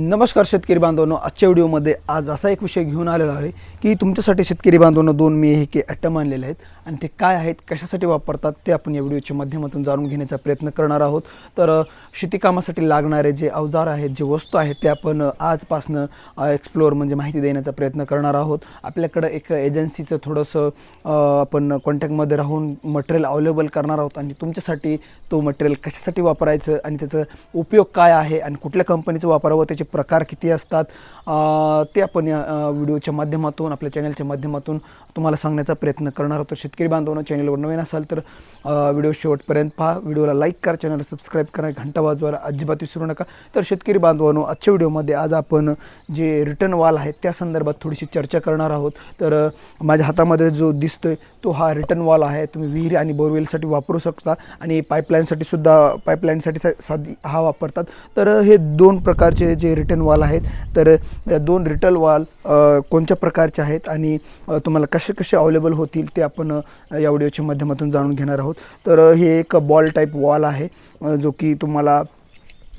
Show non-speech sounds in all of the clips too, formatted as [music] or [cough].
नमस्कार शेतकरी बांधवांनो आजच्या व्हिडिओमध्ये आज असा एक विषय घेऊन आलेला आहे की तुमच्यासाठी शेतकरी बांधवांनो दोन मी हे के ॲटम आणलेले आहेत आणि ते काय आहेत कशासाठी वापरतात ते आपण या व्हिडिओच्या माध्यमातून जाणून घेण्याचा प्रयत्न करणार आहोत. तर शेतीकामासाठी लागणारे जे अवजार आहेत जे वस्तू आहेत ते आपण आजपासनं एक्सप्लोअर म्हणजे माहिती देण्याचा प्रयत्न करणार आहोत. आपल्याकडं एक एजन्सीचं थोडंसं आपण कॉन्टॅक्टमध्ये राहून मटेरियल अवेलेबल करणार आहोत आणि तुमच्यासाठी तो मटेरियल कशासाठी वापरायचं आणि त्याचा उपयोग काय आहे आणि कुठल्या कंपनीचं वापरावं त्याचे प्रकार किती असतात ते आपण या व्हिडिओच्या माध्यमातून आपल्या चॅनलच्या माध्यमातून तुम्हाला सांगण्याचा प्रयत्न करणार होतो शेतकरी बांधवांना चॅनलवर नवीन असाल तर व्हिडिओ शेवटपर्यंत पहा. व्हिडिओला लाईक करा चॅनलला सबस्क्राईब करा. घंटा वाजवायला अजिबात विसरू नका. तर शेतकरी बांधवांनो आजच्या व्हिडिओमध्ये आज आपण जे रिटर्न वॉल आहे त्या संदर्भात थोडीशी चर्चा करणार आहोत. तर माझ्या हातामध्ये जो दिसतोय तो हा रिटर्न वॉल आहे. तुम्ही विहीर आणि बोरवेलसाठी वापरू शकता आणि पाईपलाईनसाठी सुद्धा पाईपलाईनसाठी सा- साधी हा वापरतात. तर हे दोन प्रकारचे जे रिटर्न वॉल आहेत. तर या दोन रिटर्न वॉल कोणत्या प्रकारचे आहेत आणि तुम्हाला कसे कसे अवेलेबल होतील ते आपण या व्हिडिओच्या माध्यमातून जाणून घेणार आहोत. तर हे एक बॉल टाईप वॉल आहे जो की तुम्हाला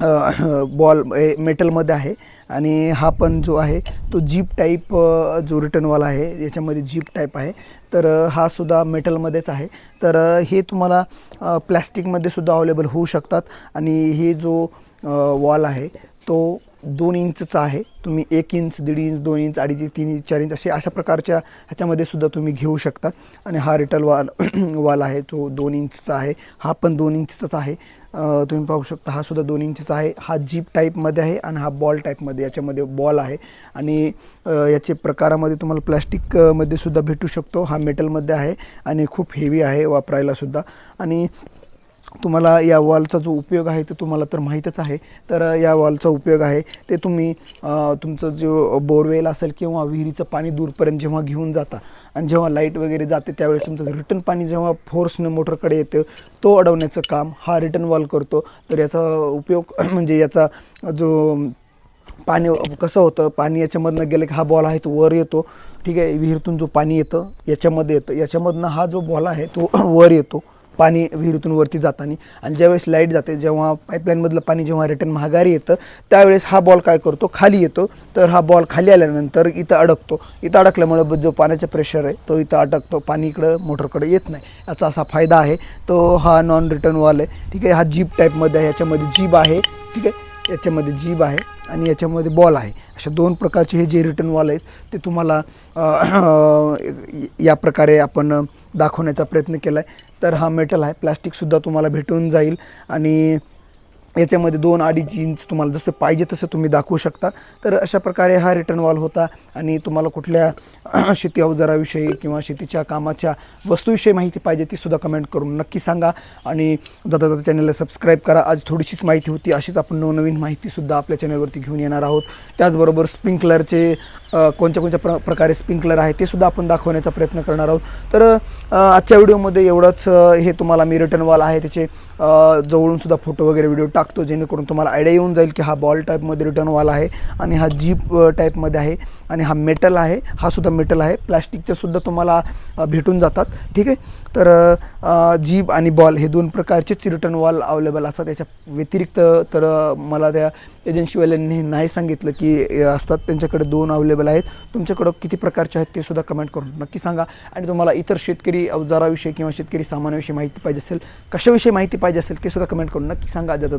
बॉल मेटलमध्ये [clears throat] आहे. आणि हा पण जो आहे तो जीप टाईप जो रिटर्नवाला आहे याच्यामध्ये जीप टाईप आहे. तर हा सुद्धा मेटलमध्येच आहे. तर हे तुम्हाला प्लॅस्टिकमध्ये सुद्धा अवेलेबल होऊ शकतात. आणि हे जो वॉल आहे तो दोन इंचचा आहे. तुम्ही एक इंच दीड इंच दोन इंच अडीच इंच तीन इंच चार इंच असे अशा प्रकारच्या ह्याच्यामध्ये सुद्धा तुम्ही घेऊ शकता. आणि हा रिटल वॉल वॉल आहे तो दोन इंचचा आहे. हा पण दोन इंचचाच आहे. तुम्ही पाहू शकता हा सुद्धा दोन इंचचा आहे. हा जीप टाईपमध्ये आहे आणि हा बॉल टाईपमध्ये याच्यामध्ये बॉल आहे. आणि याचे प्रकारामध्ये तुम्हाला प्लॅस्टिकमध्ये सुद्धा भेटू शकतो. हा मेटलमध्ये आहे आणि खूप हेवी आहे वापरायलासुद्धा आणि तुम्हाला या वॉलचा जो उपयोग आहे तो तुम्हाला तर माहीतच आहे. तर या वॉलचा उपयोग आहे ते तुम्ही तुमचं जो बोरवेल असेल किंवा विहिरीचं पाणी दूरपर्यंत जेव्हा घेऊन जाता आणि जेव्हा लाइट वगैरे जाते त्यावेळेस तुमचं रिटर्न पाणी जेव्हा फोर्सनं मोटरकडे येतं तो अडवण्याचं काम हा रिटर्न वॉल करतो. तर याचा उपयोग [clears throat] म्हणजे याचा जो पाणी कसं होतं पाणी याच्यामधनं गेलं की हा बॉल आहे तो वर येतो. ठीक आहे विहिरीतून जो पाणी येतं याच्यामध्ये येतं. याच्यामधनं हा जो बॉल आहे तो [clears throat] वर येतो. पाणी विहिरीतून वरती जाताना. आणि ज्यावेळेस लाइट जाते जेव्हा पाईपलाईनमधलं पाणी जेव्हा रिटर्न महागारी येतं त्यावेळेस हा बॉल काय करतो? खाली येतो. तर हा बॉल खाली आल्यानंतर इथं अडकतो. इथं अडकल्यामुळे जो पाण्याचा प्रेशर आहे तो इथं अडकतो. पाणी इकडं मोटरकडे येत नाही. याचा असा फायदा आहे. तो हा नॉन रिटर्न वॉल आहे. ठीक आहे? हा जीप टाईपमध्ये आहे. याच्यामध्ये जीप आहे. ठीक आहे? याच्यामध्ये जीब आहे. आणि याच्यामध्ये बॉल आहे. अशा दोन प्रकारचे हे जे रिटर्न वॉल आहेत ते तुम्हाला या प्रकारे आपण दाखवण्याचा प्रयत्न केला आहे तर हा मेटल आहे. प्लॅस्टिकसुद्धा तुम्हाला भेटून जाईल. आणि याच्यामध्ये दोन अडीच इंच तुम्हाला जसं पाहिजे तसं तुम्ही दाखवू शकता. तर अशा प्रकारे हा रिटर्न वॉल होता आणि तुम्हाला कुठल्या [clears throat] शेती अवजाराविषयी किंवा शेतीच्या कामाच्या वस्तूविषयी माहिती पाहिजे ती सुद्धा कमेंट करून नक्की सांगा. आणि जाता जाता चॅनलला सबस्क्राईब करा. आज थोडीशीच माहिती होती. अशीच आपण नवनवीन माहितीसुद्धा आपल्या चॅनलवरती घेऊन येणार आहोत. त्याचबरोबर स्प्रिंकलरचे कोणत्या कोणत्या प्र प्रकारे स्प्रिंकलर आहे ते सुद्धा आपण दाखवण्याचा प्रयत्न करणार आहोत. तर आजच्या व्हिडिओमध्ये एवढंच हे तुम्हाला मी रिटर्न वॉल आहे. त्याचे जवळूनसुद्धा जवळून सुद्धा फोटो वगैरे व्हिडिओ टाक टाकतो जेणेकरून तुम्हाला आयडिया येऊन जाईल की हा बॉल टाईपमध्ये रिटर्न वॉल आहे आणि हा जीप टाईपमध्ये आहे आणि हा मेटल आहे हा सुद्धा मेटल आहे. प्लॅस्टिकचे सुद्धा तुम्हाला भेटून जातात. ठीक आहे? तर जीप आणि बॉल हे दोन प्रकारचेच रिटर्न वॉल अवेलेबल असतात. त्याच्या व्यतिरिक्त तर मला त्या एजन्सीवाल्यांनी नाही सांगितलं की असतात. त्यांच्याकडे दोन अवेलेबल आहेत. तुमच्याकडं किती प्रकारचे आहेत ते सुद्धा कमेंट करून नक्की सांगा. आणि तुम्हाला इतर शेतकरी अवजाराविषयी किंवा शेतकरी सामानाविषयी माहिती पाहिजे असेल कशाविषयी माहिती पाहिजे असेल ते सुद्धा कमेंट करून नक्की सांगा. जातात